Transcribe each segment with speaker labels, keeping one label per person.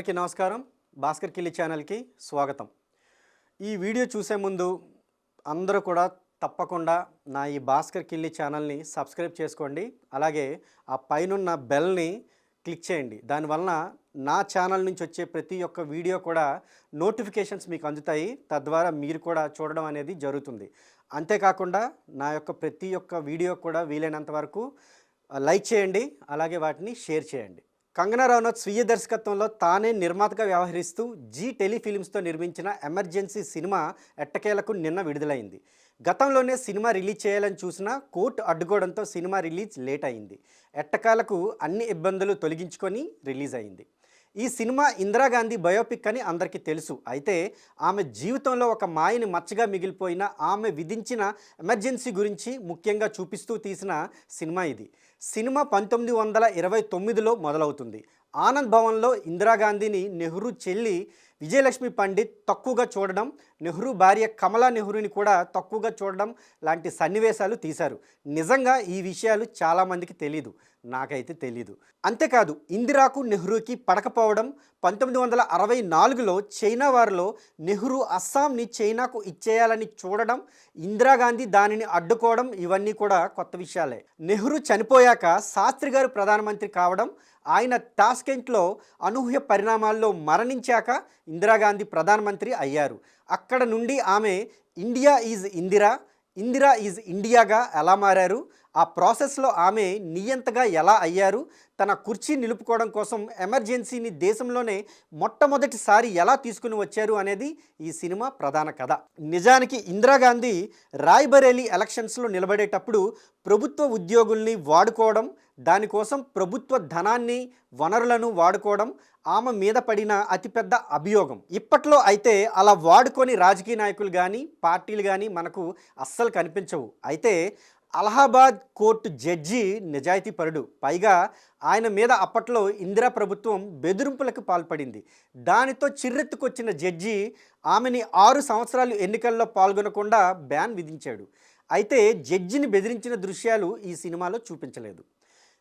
Speaker 1: అందరికీ నమస్కారం. భాస్కర్ కిల్లి ఛానల్కి స్వాగతం. ఈ వీడియో చూసే ముందు అందరూ కూడా తప్పకుండా నా ఈ భాస్కర్ కిల్లి ఛానల్ని సబ్స్క్రైబ్ చేసుకోండి. అలాగే ఆ పైనున్న బెల్ని క్లిక్ చేయండి. దానివలన నా ఛానల్ నుంచి వచ్చే ప్రతి ఒక్క వీడియో కూడా నోటిఫికేషన్స్ మీకు అందుతాయి. తద్వారా మీరు కూడా చూడడం అనేది జరుగుతుంది. అంతేకాకుండా నా యొక్క ప్రతి ఒక్క వీడియో కూడా వీలైనంత వరకు లైక్ చేయండి. అలాగే వాటిని షేర్ చేయండి. కంగనా రనౌత్ స్వీయ దర్శకత్వంలో తానే నిర్మాతగా వ్యవహరిస్తూ జీ టెలిఫిలిమ్స్తో నిర్మించిన ఎమర్జెన్సీ సినిమా ఎట్టకేలకు నిన్న విడుదలైంది. గతంలోనే సినిమా రిలీజ్ చేయాలని చూసినా కోర్టు అడ్డుకోవడంతో సినిమా రిలీజ్ లేట్ అయింది. ఎట్టకాలకు అన్ని ఇబ్బందులు తొలగించుకొని రిలీజ్ అయింది. ఈ సినిమా ఇందిరాగాంధీ బయోపిక్ అని అందరికీ తెలుసు. అయితే ఆమె జీవితంలో ఒక మాయని మచ్చగా మిగిలిపోయిన ఆమె విధించిన ఎమర్జెన్సీ గురించి ముఖ్యంగా చూపిస్తూ తీసిన సినిమా ఇది. సినిమా పంతొమ్మిది వందల ఇరవై తొమ్మిదిలో మొదలవుతుంది. ఆనంద్ భవన్లో ఇందిరాగాంధీని నెహ్రూ చెల్లి విజయలక్ష్మి పండిత్ తక్కువగా చూడడం నెహ్రూ భార్య కమలా నెహ్రూని కూడా తక్కువగా చూడడం లాంటి సన్నివేశాలు తీశారు. నిజంగా ఈ విషయాలు చాలామందికి తెలీదు. నాకైతే తెలీదు. అంతేకాదు ఇందిరాకు నెహ్రూకి పడకపోవడం పంతొమ్మిది వందల అరవై నాలుగులో చైనా వారిలో నెహ్రూ అస్సాంని చైనాకు ఇచ్చేయాలని చూడడం ఇందిరాగాంధీ దానిని అడ్డుకోవడం ఇవన్నీ కూడా కొత్త విషయాలే. నెహ్రూ చనిపోయాక శాస్త్రి గారు ప్రధానమంత్రి కావడం ఆయన టాస్కెంట్లో అనూహ్య పరిణామాల్లో మరణించాక ఇందిరాగాంధీ ప్రధానమంత్రి అయ్యారు. అక్కడ నుండి ఆమె India is Indira Indira is ఇండియాగా ఎలా మారారు? ఆ ప్రాసెస్లో ఆమె నియంతగా ఎలా అయ్యారు? తన కుర్చీ నిలుపుకోవడం కోసం ఎమర్జెన్సీని దేశంలోనే మొట్టమొదటిసారి ఎలా తీసుకుని వచ్చారు అనేది ఈ సినిమా ప్రధాన కథ. నిజానికి ఇందిరాగాంధీ రాయ్బరేలీ ఎలక్షన్స్లో నిలబడేటప్పుడు ప్రభుత్వ ఉద్యోగుల్ని వాడుకోవడం దానికోసం ప్రభుత్వ ధనాన్ని వనరులను వాడుకోవడం ఆమె మీద పడిన అతిపెద్ద అభియోగం. ఇప్పట్లో అయితే అలా వాడుకొని రాజకీయ నాయకులు కానీ పార్టీలు కానీ మనకు అస్సలు కనిపించవు. అయితే అలహాబాద్ కోర్టు జడ్జి నిజాయితీపరుడు పైగా ఆయన మీద అప్పట్లో ఇందిరా ప్రభుత్వం బెదిరింపులకు పాల్పడింది. దానితో చిర్రెత్తుకొచ్చిన జడ్జి ఆమెని ఆరు సంవత్సరాలు ఎన్నికల్లో పాల్గొనకుండా బ్యాన్ విధించాడు. అయితే జడ్జిని బెదిరించిన దృశ్యాలు ఈ సినిమాలో చూపించలేదు.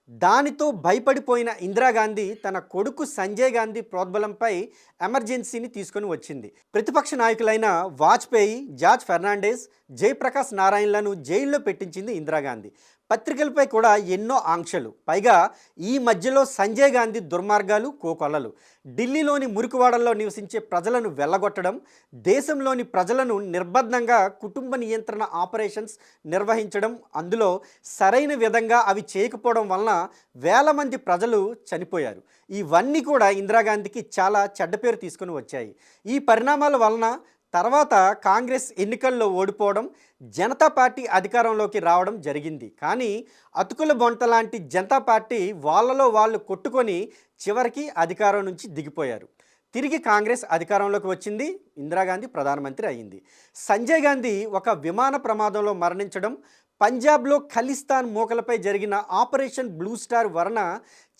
Speaker 1: దానితో భయపడిపోయిన ఇందిరాగాంధీ తన కొడుకు సంజయ్ గాంధీ ప్రోద్బలంపై ఎమర్జెన్సీని తీసుకొని వచ్చింది. ప్రతిపక్ష నాయకులైన వాజ్పేయి జార్జ్ ఫెర్నాండెస్ జయప్రకాష్ నారాయణలను జైల్లో పెట్టించింది ఇందిరాగాంధీ. పత్రికలపై కూడా ఎన్నో ఆంక్షలు. పైగా ఈ మధ్యలో సంజయ్ గాంధీ దుర్మార్గాలు కోకొల్లలు. ఢిల్లీలోని మురికివాడల్లో నివసించే ప్రజలను వెళ్ళగొట్టడం దేశంలోని ప్రజలను నిర్బంధంగా కుటుంబ నియంత్రణ ఆపరేషన్స్ నిర్వహించడం అందులో సరైన విధంగా అవి చేయకపోవడం వలన వేల మంది ప్రజలు చనిపోయారు. ఇవన్నీ కూడా ఇందిరాగాంధీకి చాలా చెడ్డ పేరు తీసుకొని వచ్చాయి. ఈ పరిణామాల వలన తర్వాత కాంగ్రెస్ ఎన్నికల్లో ఓడిపోవడం జనతా పార్టీ అధికారంలోకి రావడం జరిగింది. కానీ అతుకుల బొంట లాంటి జనతా పార్టీ వాళ్ళలో వాళ్ళు కొట్టుకొని చివరికి అధికారం నుంచి దిగిపోయారు. తిరిగి కాంగ్రెస్ అధికారంలోకి వచ్చింది ఇందిరాగాంధీ ప్రధానమంత్రి అయింది. సంజయ్ గాంధీ ఒక విమాన ప్రమాదంలో మరణించడం పంజాబ్లో ఖలిస్తాన్ మూకలపై జరిగిన ఆపరేషన్ బ్లూ స్టార్ వలన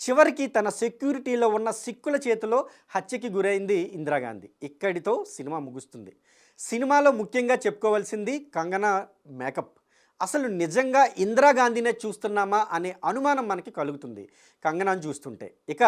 Speaker 1: చివరికి తన సెక్యూరిటీలో ఉన్న సిక్కుల చేతిలో హత్యకి గురైంది ఇందిరాగాంధీ. ఇక్కడితో సినిమా ముగుస్తుంది. సినిమాలో ముఖ్యంగా చెప్పుకోవాల్సింది కంగనా మేకప్. అసలు నిజంగా ఇందిరాగాంధీనే చూస్తున్నామా అనే అనుమానం మనకి కలుగుతుంది కంగనాను చూస్తుంటే. ఇక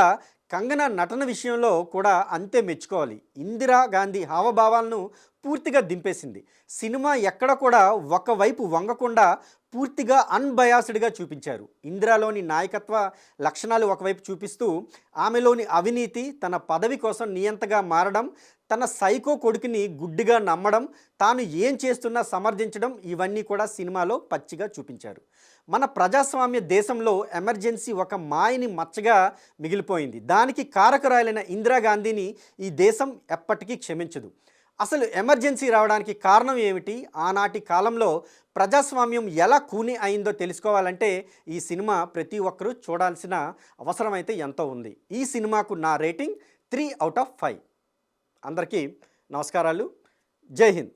Speaker 1: కంగనా నటన విషయంలో కూడా అంతే మెచ్చుకోవాలి. ఇందిరా గాంధీ హావభావాలను పూర్తిగా దింపేసింది. సినిమా ఎక్కడ కూడా ఒకవైపు వంగకుండా పూర్తిగా అన్బయాస్డ్గా చూపించారు. ఇందిరాలోని నాయకత్వ లక్షణాలు ఒకవైపు చూపిస్తూ ఆమెలోని అవినీతి తన పదవి కోసం నియంతగా మారడం తన సైకో కొడుకుని గుడ్డిగా నమ్మడం తాను ఏం చేస్తున్నా సమర్థించడం ఇవన్నీ కూడా సినిమాలో పచ్చిగా చూపించారు. మన ప్రజాస్వామ్య దేశంలో ఎమర్జెన్సీ ఒక మాయని మచ్చగా మిగిలిపోయింది. దానికి కారకురాలైన ఇందిరాగాంధీని ఈ దేశం ఎప్పటికీ క్షమించదు. అసలు ఎమర్జెన్సీ రావడానికి కారణం ఏమిటి? ఆనాటి కాలంలో ప్రజాస్వామ్యం ఎలా కూని అయిందో తెలుసుకోవాలంటే ఈ సినిమా ప్రతి ఒక్కరూ చూడాల్సిన అవసరం అయితే ఎంతో ఉంది. ఈ సినిమాకు నా rating three out of five. అందరికీ నమస్కారాలు. జై హింద్.